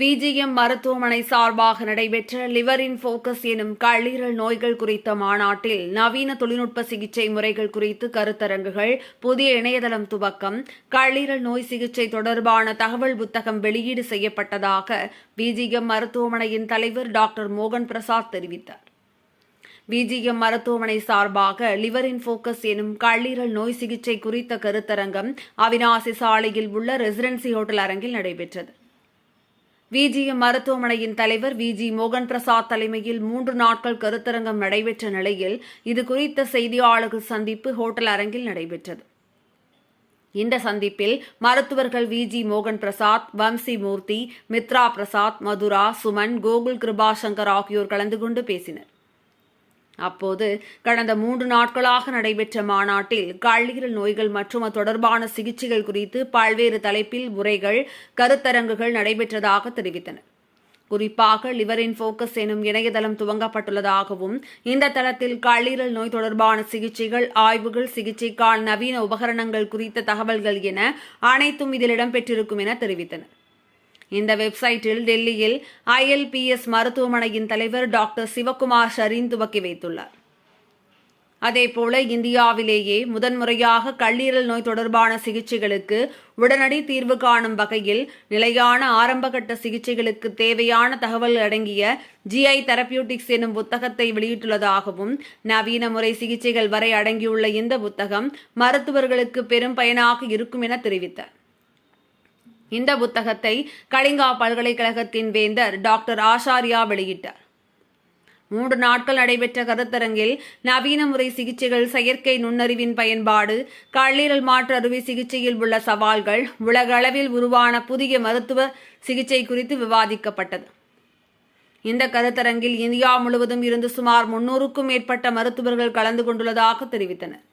VGM மருத்துவமனை சார்பாக நடைபெற்ற லிவர் இன் எனும் கல்லீரல் நோய்கள் குறித்த மாநாட்டில் நவீன தொழில்நுட்ப சிகிச்சை முறைகள் குறித்து கருத்தரங்குகள் புதிய இணையதளம் துவக்கம் கல்லீரல் நோய் சிகிச்சை தொடர்பான தகவல் புத்தகம் வெளியீடு செய்யப்பட்டதாக விஜிஎம் மருத்துவமனையின் தலைவர் டாக்டர் மோகன் பிரசாத் தெரிவித்தார். விஜிஎம் மருத்துவமனை சார்பாக லிவர் இன் எனும் கல்லீரல் நோய் சிகிச்சை குறித்த கருத்தரங்கம் அவினாசி சாலையில் உள்ள ரெசிடென்சி ஹோட்டல் அரங்கில் நடைபெற்றது. விஜிஎம் மருத்துவமனையின் தலைவர் வி ஜி மோகன் பிரசாத் தலைமையில் மூன்று நாட்கள் கருத்தரங்கம் நடைபெற்ற நிலையில் இது குறித்த செய்தியாளர்கள் சந்திப்பு ஹோட்டல் அரங்கில் நடைபெற்றது. இந்த சந்திப்பில் மருத்துவர்கள் வி ஜி மோகன் பிரசாத் வம்சி மூர்த்தி மித்ரா பிரசாத் மதுரா சுமன் கோகுல் கிருபாசங்கர் ஆகியோர் கலந்து கொண்டு பேசினர். அப்போது கடந்த மூன்று நாட்களாக நடைபெற்ற மாநாட்டில் கல்லீரல் நோய்கள் மற்றும் அது தொடர்பான சிகிச்சைகள் குறித்து பல்வேறு தலைப்பில் உரைகள் கருத்தரங்குகள் நடைபெற்றதாக தெரிவித்தனர் குறிப்பாக லிவரின் போக்கஸ் ஃபோக்கஸ் எனும் இணையதளம் துவங்கப்பட்டுள்ளதாகவும் இந்த தளத்தில் கல்லீரல் நோய் தொடர்பான சிகிச்சைகள் ஆய்வுகள் சிகிச்சைக்கான நவீன உபகரணங்கள் குறித்த தகவல்கள் என அனைத்தும் இதில் இடம்பெற்றிருக்கும் என தெரிவித்தனர் இந்த வெப்சைட்டில் டெல்லியில் ஐஎல்பிஎஸ் மருத்துவமனையின் தலைவர் டாக்டர் சிவகுமார் ஷரீன் துவக்கி வைத்துள்ளார். அதேபோல இந்தியாவிலேயே முதன்முறையாக கல்லீரல் நோய் தொடர்பான சிகிச்சைகளுக்கு உடனடி தீர்வு காணும் வகையில் நிலையான ஆரம்பகட்ட சிகிச்சைகளுக்கு தேவையான தகவல் அடங்கிய ஜிஐ தெரப்பியூட்டிக்ஸ் எனும் புத்தகத்தை வெளியிட்டுள்ளதாகவும் நவீன முறை சிகிச்சைகள் வரை அடங்கியுள்ள இந்த புத்தகம் மருத்துவர்களுக்கு பெரும் பயனாக இருக்கும் என தெரிவித்தார். இந்த புத்தகத்தை கலிங்கா பல்கலைக்கழகத்தின் வேந்தர் டாக்டர் ஆஷாரியா வெளியிட்டார். மூன்று நாட்கள் நடைபெற்ற கருத்தரங்கில் நவீன முறை சிகிச்சைகள் செயற்கை நுண்ணறிவின் பயன்பாடு கல்லீரல் மாற்று அறுவை சிகிச்சையில் உள்ள சவால்கள் உலக அளவில் உருவான புதிய மருத்துவ சிகிச்சை குறித்து விவாதிக்கப்பட்டது. இந்த கருத்தரங்கில் இந்தியா முழுவதும் இருந்து சுமார் முன்னூறுக்கும் மேற்பட்ட மருத்துவர்கள் கலந்து கொண்டுள்ளதாக தெரிவித்தனர்.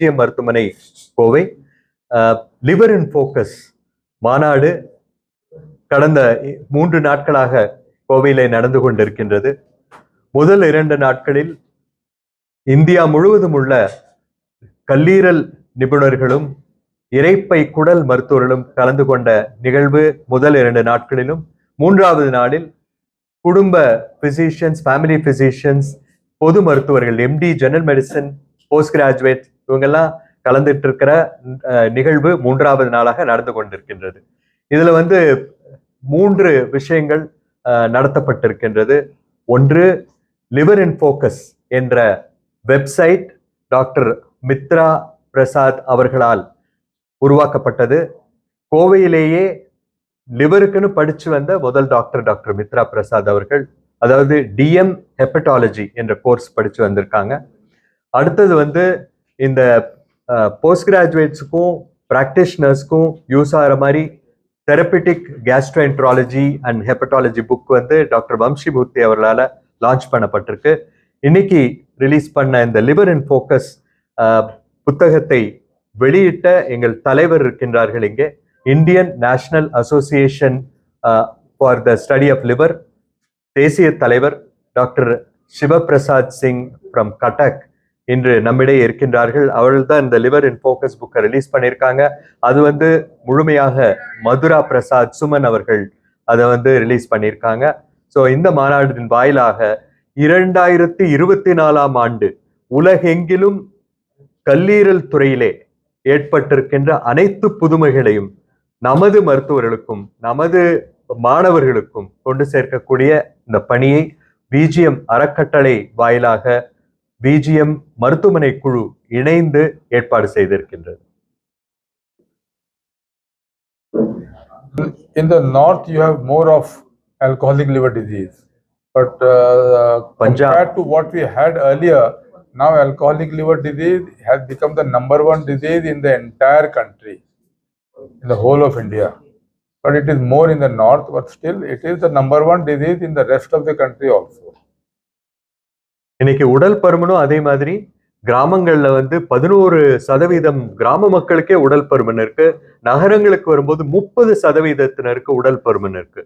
தேசிய மருத்துவமனை கோவை. லிவர் இன் ஃபோக்கஸ் மாநாடு கடந்த மூன்று நாட்களாக கோவையிலே நடந்து கொண்டிருக்கின்றது. முதல் இரண்டு நாட்களில் இந்தியா முழுவதும் உள்ள கல்லீரல் நிபுணர்களும் இரைப்பை குடல் மருத்துவர்களும் கலந்து கொண்ட நிகழ்வு முதல் இரண்டு நாட்களிலும். மூன்றாவது நாளில் குடும்ப பிசிஷியன்ஸ் ஃபேமிலி பிசிஷியன்ஸ் பொது மருத்துவர்கள் MD general medicine post graduate இவங்கெல்லாம் கலந்துட்டு இருக்கிற நிகழ்வு மூன்றாவது நாளாக நடந்து கொண்டிருக்கின்றது. இதுல வந்து மூன்று விஷயங்கள் நடத்தப்பட்டிருக்கின்றது. ஒன்று லிவர் இன் ஃபோக்கஸ் என்ற வெப்சைட் டாக்டர் மித்ரா பிரசாத் அவர்களால் உருவாக்கப்பட்டது. கோவையிலேயே லிவருக்குன்னு படிச்சு வந்த முதல் டாக்டர் டாக்டர் மித்ரா பிரசாத் அவர்கள் அதாவது டிஎம் ஹெப்படாலஜி என்ற கோர்ஸ் படிச்சு வந்திருக்காங்க. அடுத்தது வந்து இந்த போஸ்ட் கிராஜுவேட்ஸுக்கும் ப்ராக்டிஷ்னர்ஸ்க்கும் யூஸ் ஆகிற மாதிரி therapeutic gastroenterology and hepatology book வந்து டாக்டர் வம்சிமூர்த்தி அவர்களால் லான்ச் பண்ணப்பட்டிருக்கு. இன்னைக்கு ரிலீஸ் பண்ண இந்த லிவர் இன் ஃபோக்கஸ் புத்தகத்தை வெளியிட்ட எங்கள் தலைவர் இருக்கின்றார்கள் இங்கே. Indian national association for the study of liver தேசிய தலைவர் டாக்டர் சிவபிரசாத் சிங் ஃப்ரம் கட்டக் இன்று நம்மிடையே இருக்கின்றார்கள். அவர்கள் தான் இந்த லிவர் இன் ஃபோக்கஸ் புக்கை ரிலீஸ் பண்ணியிருக்காங்க. அது வந்து முழுமையாக மதுரா பிரசாத் சுமன் அவர்கள் அதை வந்து ரிலீஸ் பண்ணியிருக்காங்க. ஸோ இந்த மாநாட்டின் வாயிலாக இரண்டாயிரத்தி இருபத்தி நாலாம் ஆண்டு உலகெங்கிலும் கல்லீரல் துறையிலே ஏற்பட்டிருக்கின்ற அனைத்து புதுமைகளையும் நமது மருத்துவர்களுக்கும் நமது மாணவர்களுக்கும் கொண்டு சேர்க்கக்கூடிய இந்த பணியை பிஜிஎம் அறக்கட்டளை வாயிலாக பிஜிஎம் மருத்துவமனை குழு இணைந்து ஏற்பாடு செய்திருக்கின்றது In the north, you have more of alcoholic liver disease. But uh, Punjab. compared to what we had earlier, now alcoholic liver disease has become the number one disease in the entire country, in the whole of India. But it is more in the north, but still it is the number one disease in the rest of the country also. இன்னைக்கு உடல் பருமனும் அதே மாதிரி கிராமங்கள்ல வந்து பதினோரு சதவீதம் கிராம மக்களுக்கே உடல் பருமன் இருக்கு. நகரங்களுக்கு வரும்போது முப்பது சதவீதத்தினருக்கு உடல் பருமன் இருக்கு.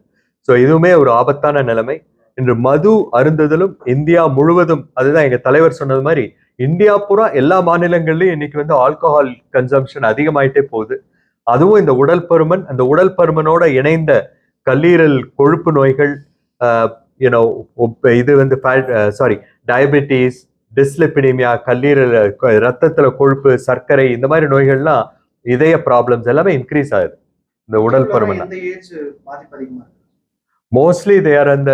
ஸோ இதுவுமே ஒரு ஆபத்தான நிலைமை. இன்று மது அருந்துதலும் இந்தியா முழுவதும் அதுதான் எங்க தலைவர் சொன்னது மாதிரி இந்தியா பூரா எல்லா மாநிலங்கள்லயும் இன்னைக்கு வந்து ஆல்கஹால் கன்சம்ஷன் அதிகமாயிட்டே போகுது. அதுவும் இந்த உடல் பருமன் அந்த உடல் பருமனோட இணைந்த கல்லீரல் கொழுப்பு நோய்கள் இது வந்து சாரி டயபெட்டிஸ் டிஸ்லிபினிமியா கல்லீரல் ரத்தத்துல கொழுப்பு சர்க்கரை இந்த மாதிரி நோய்கள்லாம் இதய ப்ராப்ளம்ஸ் எல்லாமே இன்க்ரீஸ் ஆகுது. இந்த உடல் பருமன் மோஸ்ட்லி தே ஆர் அந்த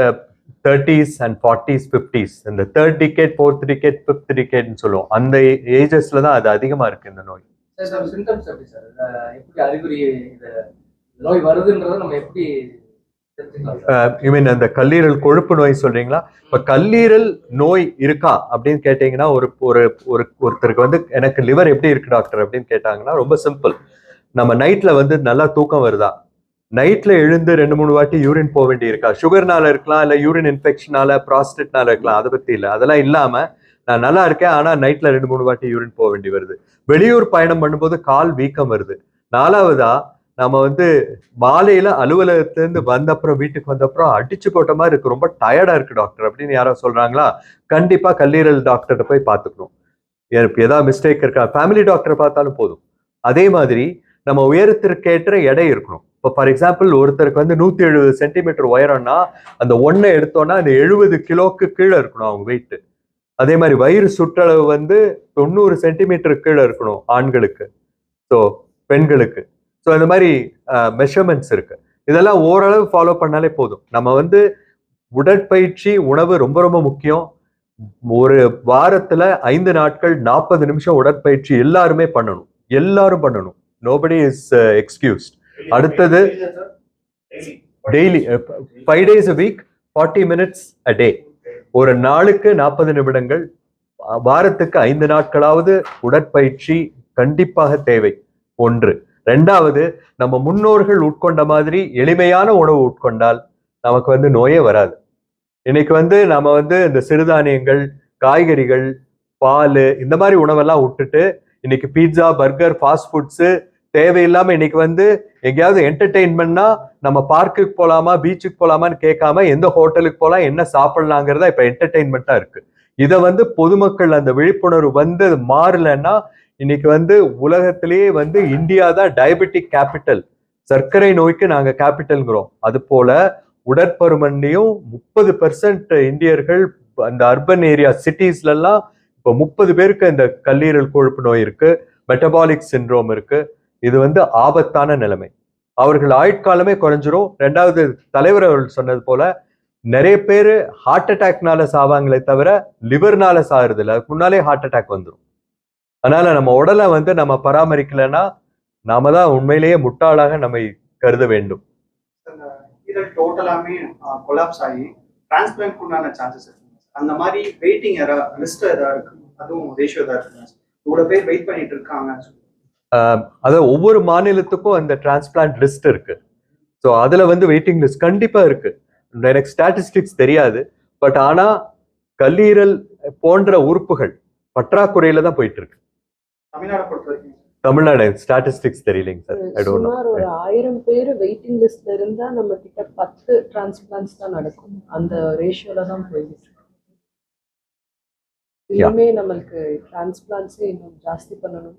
தேர்ட்டிஸ் அண்ட் ஃபார்ட்டிஸ் ஃபிஃப்டிஸ் இந்த third decade fourth decade fifth டிகேட்னு சொல்லுவோம். அந்த ஏஜஸ்ல தான் அது அதிகமா இருக்கு இந்த நோய். நோய் வருதுன்றதை நம்ம எப்படி ஐ மீன் அந்த கல்லீரல் கொழுப்பு நோய் சொல்றீங்களா? இப்ப கல்லீரல் நோய் இருக்கா அப்படின்னு கேட்டீங்கன்னா ஒரு ஒரு ஒரு ஒருத்தருக்கு வந்து எனக்கு லிவர் எப்படி இருக்கு டாக்டர் அப்படின்னு கேட்டாங்கன்னா ரொம்ப சிம்பிள் நம்ம நைட்ல வந்து நல்லா தூக்கம் வருதா? நைட்ல எழுந்து ரெண்டு மூணு வாட்டி யூரின் போக வேண்டி இருக்கா? சுகர்னால இருக்கலாம் இல்ல யூரின் இன்ஃபெக்ஷனால ப்ராஸ்டேட்னால இருக்கலாம் அதை பத்தி இல்லை. அதெல்லாம் இல்லாம நான் நல்லா இருக்கேன் ஆனா நைட்ல ரெண்டு மூணு வாட்டி யூரின் போக வேண்டி வருது. வெளியூர் பயணம் பண்ணும்போது கால் வீக்கம் வருது. நாலாவதா நம்ம வந்து மாலையில அலுவலகத்திலேருந்து வந்தப்புறம் வீட்டுக்கு வந்தப்புறம் அடிச்சு போட்ட மாதிரி இருக்கு. ரொம்ப டயர்டா இருக்கு டாக்டர் அப்படின்னு யாரோ சொல்றாங்களா? கண்டிப்பா கல்லீரல் டாக்டர்கிட்ட போய் பார்த்துக்கணும். எனக்கு ஏதாவது மிஸ்டேக் இருக்கா? ஃபேமிலி டாக்டரை பார்த்தாலும் போதும். அதே மாதிரி நம்ம உயரத்திற்கேற்ற எடை இருக்கணும். இப்போ ஃபார் எக்ஸாம்பிள் ஒருத்தருக்கு வந்து நூத்தி எழுபது சென்டிமீட்டர் உயரம்னா அந்த ஒன்றை எடுத்தோன்னா அந்த எழுபது கிலோக்கு கீழே இருக்கணும் அவங்க வெயிட்டு அதே மாதிரி வயிறு சுற்றளவு வந்து தொண்ணூறு சென்டிமீட்டர் கீழே இருக்கணும் ஆண்களுக்கு. ஸோ பெண்களுக்கு. ஸோ இந்த மாதிரி மெஷர்மெண்ட்ஸ் இருக்கு. இதெல்லாம் ஓரளவு ஃபாலோ பண்ணாலே போதும். நம்ம வந்து உடற்பயிற்சி உணவு ரொம்ப ரொம்ப முக்கியம். ஒரு வாரத்துல ஐந்து நாட்கள் நாற்பது நிமிஷம் உடற்பயிற்சி எல்லாருமே பண்ணணும். எல்லாரும் பண்ணணும். நோபடி இஸ் எக்ஸ்கியூஸ்ட் அடுத்தது daily five days a week forty minutes a day ஒரு நாளுக்கு நாற்பது நிமிடங்கள் வாரத்துக்கு ஐந்து நாட்களாவது உடற்பயிற்சி கண்டிப்பாக தேவை. ஒன்று. ரெண்டாவது நம்ம முன்னோர்கள் உட்கொண்ட மாதிரி எளிமையான உணவு உட்கொண்டால் நமக்கு வந்து நோயே வராது. இன்னைக்கு வந்து நம்ம வந்து இந்த சிறுதானியங்கள் காய்கறிகள் பால் இந்த மாதிரி உணவெல்லாம் விட்டுட்டு இன்னைக்கு பீட்சா பர்கர் ஃபாஸ்ட் ஃபுட்ஸு தேவையில்லாம இன்னைக்கு வந்து எங்கேயாவது என்டர்டெயின்மெண்ட்னா நம்ம பார்க்குக்கு போலாமா பீச்சுக்கு போலாமான்னு கேட்காம எந்த ஹோட்டலுக்கு போலாம் என்ன சாப்பிடலாங்கிறதா இப்போ என்டர்டெயின்மெண்ட்டா இருக்கு. இதை வந்து பொதுமக்கள் அந்த விழிப்புணர்வு வந்து அது மாறலைன்னா இன்னைக்கு வந்து உலகத்திலேயே வந்து இந்தியா தான் டயபெட்டிக் கேபிட்டல் சர்க்கரை நோய்க்கு நாங்க கேபிட்டல்ங்கிறோம் அது போல உடற்பருமன்லையும் முப்பது பெர்சன்ட் இந்தியர்கள் அந்த அர்பன் ஏரியா சிட்டிஸ்ல எல்லாம் இப்போ முப்பது பேருக்கு இந்த கல்லீரல் கொழுப்பு நோய் இருக்கு மெட்டபாலிக் சிண்ட்ரோம் இருக்கு. இது வந்து ஆபத்தான நிலைமை. அவர்கள் ஆயுட்காலமே குறைஞ்சிரும். ரெண்டாவது தலைவர் அவர்கள் சொன்னது போல நிறைய பேர் ஹார்ட் அட்டாக்னால சாவாங்களே தவிர லிவர்னால சாகுறது இல்லை அதுக்கு முன்னாலே ஹார்ட் அட்டாக் வந்துடும் அதனால நம்ம உடலை வந்து நம்ம பராமரிக்கலைன்னா நாம தான் உண்மையிலேயே முட்டாளாக நம்மை கருத வேண்டும். அந்த ஈரல் டோட்டலாமே கொலாப்ஸ் ஆகி டிரான்ஸ்பிளான்ட் உண்டான சான்சஸ் இருக்குங்க அந்த மாதிரி வெயிட்டிங் ஏதாவது லிஸ்ட் ஏதாவது இருக்கு. அதுவும் ரேஷியோ ஏதாவது இருக்குங்க இவ்வளவு பேர் வெயிட் பண்ணிட்டு இருக்காங்க அதாவது ஒவ்வொரு மாநிலத்துக்கும் அந்த டிரான்ஸ்பிளான்ட் லிஸ்ட் இருக்கு. ஸோ அதுல வந்து வெயிட்டிங் லிஸ்ட் கண்டிப்பா இருக்கு. எனக்கு ஸ்டாட்டிஸ்டிக்ஸ் தெரியாது. பட் ஆனா கல்லீரல் போன்ற உறுப்புகள் பற்றாக்குறையில தான் போயிட்டு இருக்கு. தமிழ்நாடு பொறுத்த வரைக்கும் தமிழ்நாடு ஸ்டாட்டிஸ்டிக்ஸ் தெரியலைங்க சார். ஐ டோன்ட் சுமார் ஒரு ஆயிரம் பேர் வெயிட்டிங் லிஸ்ட்ல இருந்தா நம்ம கிட்ட பத்து டிரான்ஸ்பிளான்ஸ் தான் நடக்கும். அந்த ரேஷியோல தான் போயிட்டு. இனிமே நம்மளுக்கு டிரான்ஸ்பிளான்ஸே இன்னும் ஜாஸ்தி பண்ணணும்.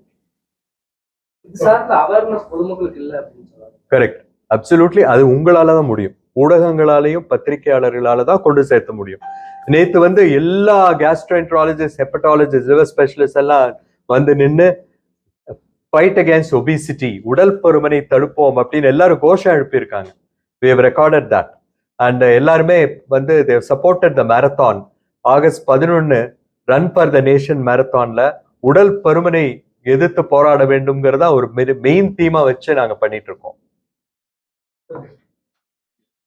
இது சார்ந்த அவேர்னஸ் பொதுமக்களுக்கு இல்லை அப்படின்னு சொல்றாங்க. கரெக்ட் அப்சல்யூட்லி அது உங்களால தான் முடியும். ஊடகங்களாலையும் பத்திரிகையாளர்களால தான் கொண்டு சேர்த்த முடியும். நேத்து வந்து எல்லா கேஸ்ட்ரோஎன்ட்ராலஜிஸ்ட் ஹெப்படாலஜிஸ்ட் லிவர் ஸ்பெஷலிஸ்ட் எல்லாம் வந்து நின்று ஃபைட் அகேன்ஸ்ட் ஒபிசிட்டி உடல் பருமனை தடுப்போம் அப்படின்னு எல்லாரும் கோஷம் எழுப்பியிருக்காங்க. We have recorded that and எல்லாருமே வந்து they've supported the marathon August பதினொன்னு ரன் ஃபார் த நேஷன் மேரத்தானில் உடல் பருமனை எதிர்த்து போராட வேண்டும்ங்கிறதா ஒரு மெயின் தீமா வச்சு நாங்க பண்ணிட்டு இருக்கோம்.